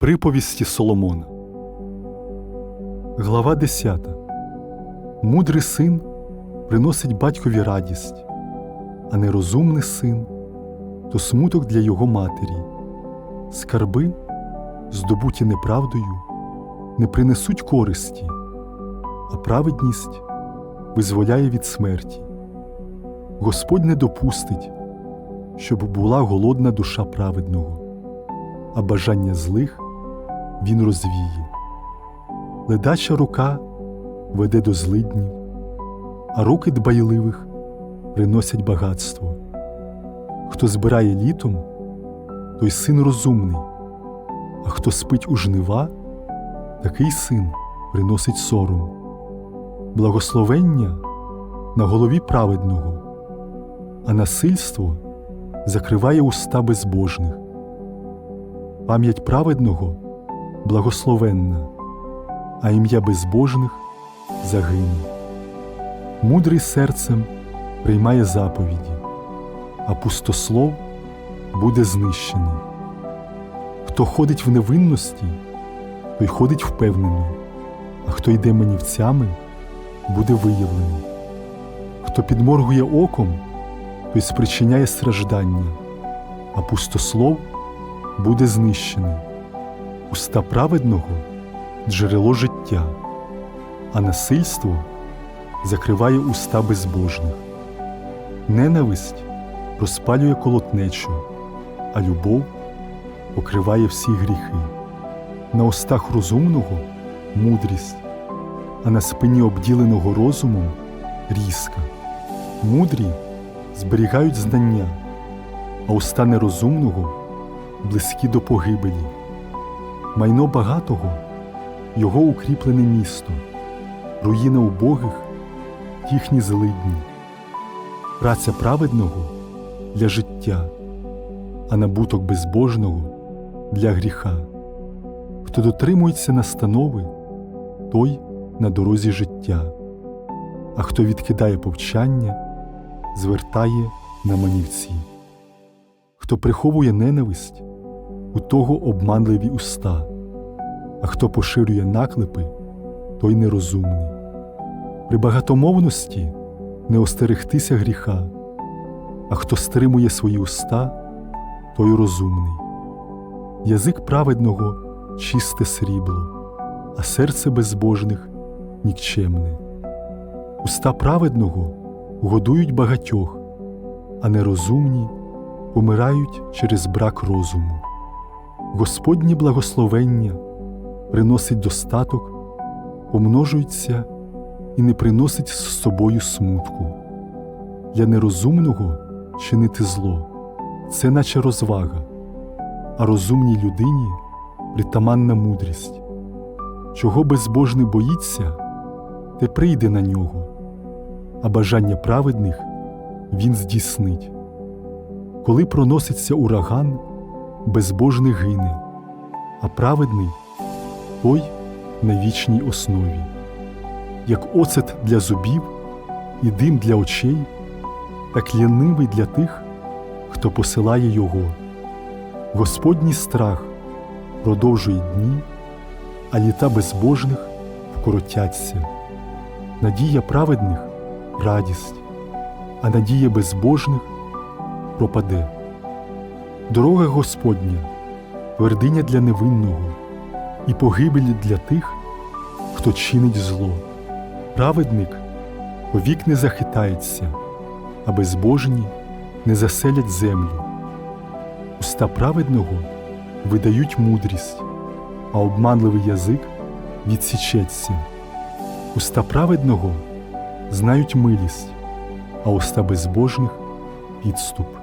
Приповісті Соломона. Глава 10. Мудрий син приносить батькові радість, а нерозумний син то смуток для його матері. Скарби, здобуті неправдою, не принесуть користі, а праведність визволяє від смерті. Господь не допустить, щоб була голодна душа праведного, а бажання злих він розвіє. Ледача рука веде до злиднів, а руки дбайливих приносять багатство. Хто збирає літом, той син розумний, а хто спить у жнива, такий син приносить сором. Благословення на голові праведного, а насильство закриває уста безбожних. Пам'ять праведного благословенна, а ім'я безбожних загине. Мудрий серцем приймає заповіді, а пустослов буде знищений. Хто ходить в невинності, той ходить впевнено, а хто йде манівцями, буде виявлений. Хто підморгує оком, той спричиняє страждання, а пустослов буде знищений. Уста праведного джерело життя, а насильство закриває уста безбожних. Ненависть розпалює колотнечу, а любов покриває всі гріхи. На устах розумного мудрість, а на спині обділеного розумом різка. Мудрі зберігають знання, а уста нерозумного близькі до погибелі. Майно багатого його укріплене місто, руїна убогих їхні злидні, праця праведного для життя, а набуток безбожного для гріха. Хто дотримується настанови, той на дорозі життя, а хто відкидає повчання, звертає на манівці. Хто приховує ненависть, у того обманливі уста, а хто поширює наклепи, той нерозумний. При багатомовності не остерегтися гріха, а хто стримує свої уста, той розумний. Язик праведного чисте срібло, а серце безбожних нікчемне. Уста праведного годують багатьох, а нерозумні помирають через брак розуму. Господнє благословення приносить достаток, помножується і не приносить з собою смутку. Для нерозумного чинити зло це наче розвага, а розумній людині притаманна мудрість. Чого безбожний боїться, те прийде на нього, а бажання праведних він здійснить. Коли проноситься ураган, безбожний гине, а праведний той на вічній основі, як оцет для зубів і дим для очей, так лянивий для тих, хто посилає його. Господній страх продовжує дні, а літа безбожних вкоротяться. Надія праведних радість, а надія безбожних пропаде. Дорога Господня, твердиня для невинного і погибель для тих, хто чинить зло. Праведник повік не захитається, а безбожні не заселять землю. Уста праведного видають мудрість, а обманливий язик відсічеться. Уста праведного знають милість, а уста безбожних підступ.